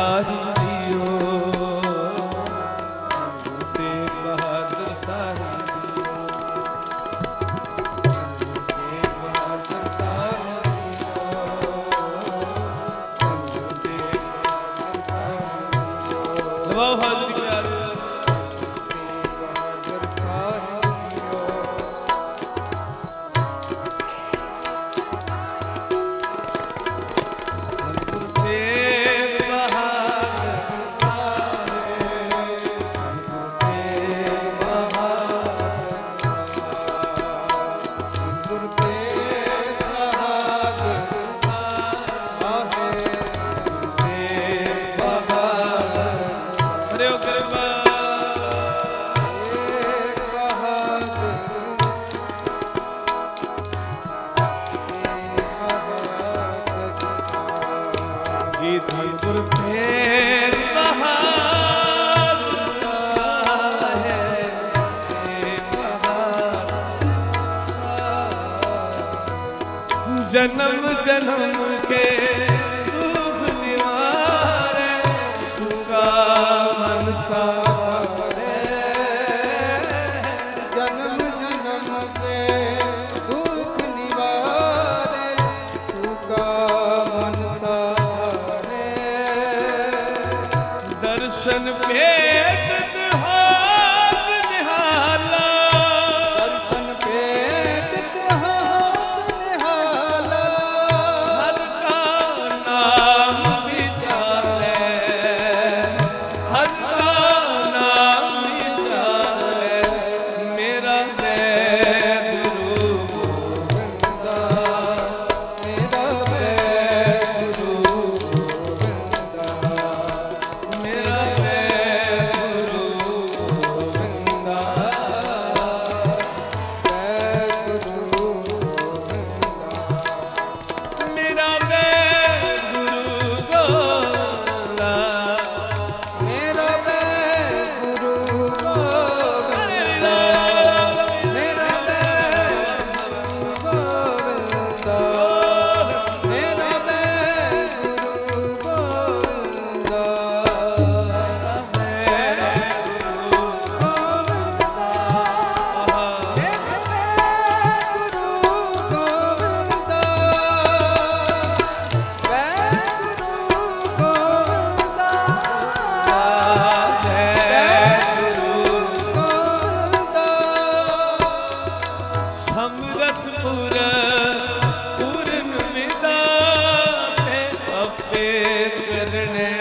ਸਾਰੀ ਦਿਓ ਸਾਨੂੰ ਤੇ ਬਹਾਦਰ ਸਾਰੀ ਲਵਾਓ ਹਾਜ਼ਰੀ ਜਨਮ ਜਨਮ ਕੇ ਦੁਖ ਨਿਵਾਰੇ ਸੁਖਾ ਮਨ ਸਾਵਰੇ ਜਨਮ ਜਨਮ ਕੇ ਦੁਖ ਨਿਵਾਰੇ ਸੁਖਾ ਮਨ ਸਾਵਰੇ ਦਰਸ਼ਨ ਪੇ करणे